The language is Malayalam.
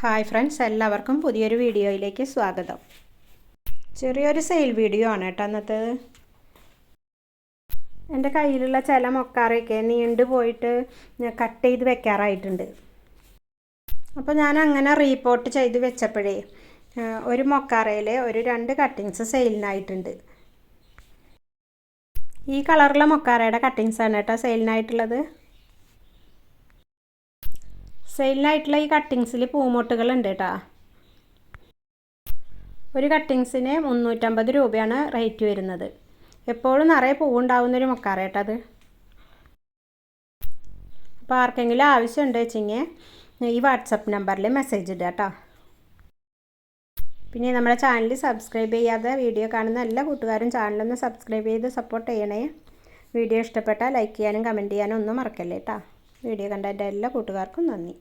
ഹായ് ഫ്രണ്ട്സ് എല്ലാവർക്കും പുതിയൊരു വീഡിയോയിലേക്ക് സ്വാഗതം. ചെറിയൊരു സെയിൽ വീഡിയോ ആണ് കേട്ടോ അന്നത്തേത് എന്റെ കയ്യിലുള്ള ചില മൊക്കാറൊക്കെ നീണ്ടു പോയിട്ട് കട്ട് ചെയ്ത് വെക്കാറായിട്ടുണ്ട്. അപ്പോൾ ഞാൻ അങ്ങനെ റീപോർട്ട് ചെയ്ത് വെച്ചപ്പോഴേ ഒരു മൊക്കാറയിൽ ഒരു രണ്ട് കട്ടിങ്സ് സെയിലിനായിട്ടുണ്ട്. ഈ കളറുള്ള മൊക്കാറയുടെ ആണ് കേട്ടോ സെയിലിനായിട്ടുള്ളത്. സെയിലിനായിട്ടുള്ള ഈ കട്ടിങ്സിൽ പൂമൊട്ടുകൾ ഉണ്ട് കേട്ടോ ഒരു കട്ടിങ്സിന് മുന്നൂറ്റമ്പത് രൂപയാണ് റേറ്റ് വരുന്നത്. എപ്പോഴും നിറയെ പൂവുണ്ടാവുന്നൊരു മൊക്കാറ കേട്ടത് അപ്പോൾ ആർക്കെങ്കിലും ആവശ്യമുണ്ട് വെച്ചെങ്കിൽ ഈ വാട്സപ്പ് നമ്പറിൽ മെസ്സേജ് ഇടുക കേട്ടോ പിന്നെ നമ്മുടെ ചാനൽ സബ്സ്ക്രൈബ് ചെയ്യാതെ വീഡിയോ കാണുന്ന എല്ലാ കൂട്ടുകാരും ചാനലൊന്ന് സബ്സ്ക്രൈബ് ചെയ്ത് സപ്പോർട്ട് ചെയ്യണേ. വീഡിയോ ഇഷ്ടപ്പെട്ടാൽ ലൈക്ക് ചെയ്യാനും കമന്റ് ചെയ്യാനും ഒന്നും മറക്കല്ലേ കേട്ടോ വീഡിയോ കണ്ട എല്ലാ കൂട്ടുകാർക്കും നന്ദി.